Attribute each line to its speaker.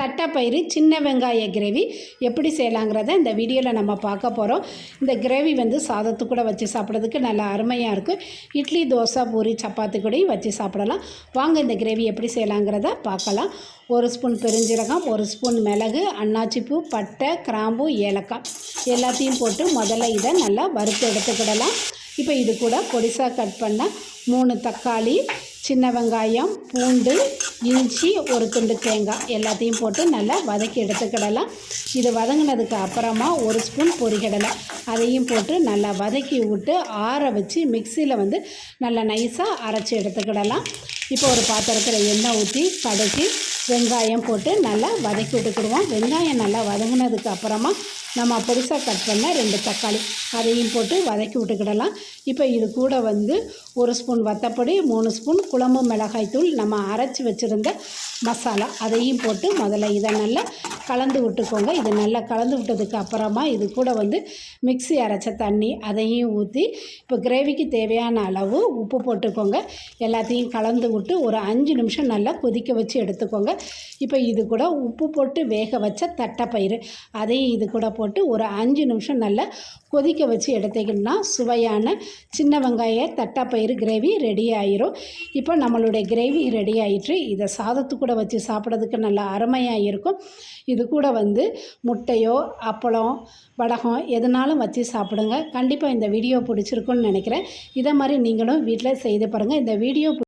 Speaker 1: தட்டைப்பயிறு சின்ன வெங்காய கிரேவி எப்படி செய்யலாங்கிறத இந்த வீடியோவில் நம்ம பார்க்க போகிறோம் இந்த கிரேவி வந்து சாதத்து கூட வச்சு சாப்பிட்றதுக்கு நல்லா அருமையாக இருக்கும் இட்லி தோசை பூரி சப்பாத்தி கூடயும் வச்சு சாப்பிடலாம். வாங்க இந்த கிரேவி எப்படி செய்யலாங்கிறத பார்க்கலாம். ஒரு ஸ்பூன் பெருஞ்சீரகம் ஒரு ஸ்பூன் மிளகு அன்னாச்சிப்பூ பட்டை கிராம்பு ஏலக்காய் எல்லாத்தையும் போட்டு முதல்ல இதை நல்லா வறுத்து எடுத்துக்கிடலாம். இப்போ இது கூட பொடிசாக கட் பண்ண மூணு தக்காளி சின்ன வெங்காயம் பூண்டு இஞ்சி ஒரு துண்டு தேங்காய் எல்லாத்தையும் போட்டு நல்லா வதக்கி எடுத்துக்கிடலாம். இது வதங்கினதுக்கு அப்புறமா ஒரு ஸ்பூன் பொரிகடலை அதையும் போட்டு நல்லா வதக்கி விட்டு ஆற வச்சு மிக்சியில் வந்து நல்லா நைஸாக அரைச்சி எடுத்துக்கிடலாம். இப்போ ஒரு பாத்திரத்தில் எண்ணெய் ஊற்றி கடுகு வெங்காயம் போட்டு நல்லா வதக்கி விட்டுக்கிடுவோம். வெங்காயம் நல்லா வதங்கினதுக்கு அப்புறமா நம்ம பொடிசாக கட் பண்ண ரெண்டு தக்காளி அதையும் போட்டு வதக்கி விட்டுக்கிடலாம். இப்போ இது கூட வந்து ஒரு ஸ்பூன் வத்தப்பொடி மூணு ஸ்பூன் குழம்பு மிளகாய்த்தூள் நம்ம அரைச்சி வச்சுருந்த மசாலா அதையும் போட்டு முதல்ல இதை நல்லா கலந்து விட்டுக்கோங்க. இது நல்லா கலந்து விட்டதுக்கு அப்புறமா இது கூட வந்து மிக்ஸி அரைச்ச தண்ணி அதையும் ஊற்றி இப்போ கிரேவிக்கு தேவையான அளவு உப்பு போட்டுக்கோங்க. எல்லாத்தையும் கலந்து விட்டு ஒரு அஞ்சு நிமிஷம் நல்லா கொதிக்க வச்சு எடுத்துக்கோங்க. இப்போ இது கூட உப்பு போட்டு வேக வச்ச தட்டைப்பயிறு அதையும் இது கூட போட்டு ஒரு அஞ்சு நிமிஷம் நல்லா கொதிக்க வச்சு எடுத்தீங்கன்னா சுவையான சின்ன வெங்காய தட்டாப்பயிறு கிரேவி ரெடி ஆயிரும். இப்போ நம்மளுடைய கிரேவி ரெடி ஆயிட்டு இதை சாதத்து கூட வச்சு சாப்பிட்றதுக்கு நல்லா அருமையாக இருக்கும். இது கூட வந்து முட்டையோ அப்பளம் வடகம் எதுனாலும் வச்சு சாப்பிடுங்க. கண்டிப்பாக இந்த வீடியோ பிடிச்சிருக்குன்னு நினைக்கிறேன். இதை மாதிரி நீங்களும் வீட்டில் செய்து பாருங்கள் இந்த வீடியோ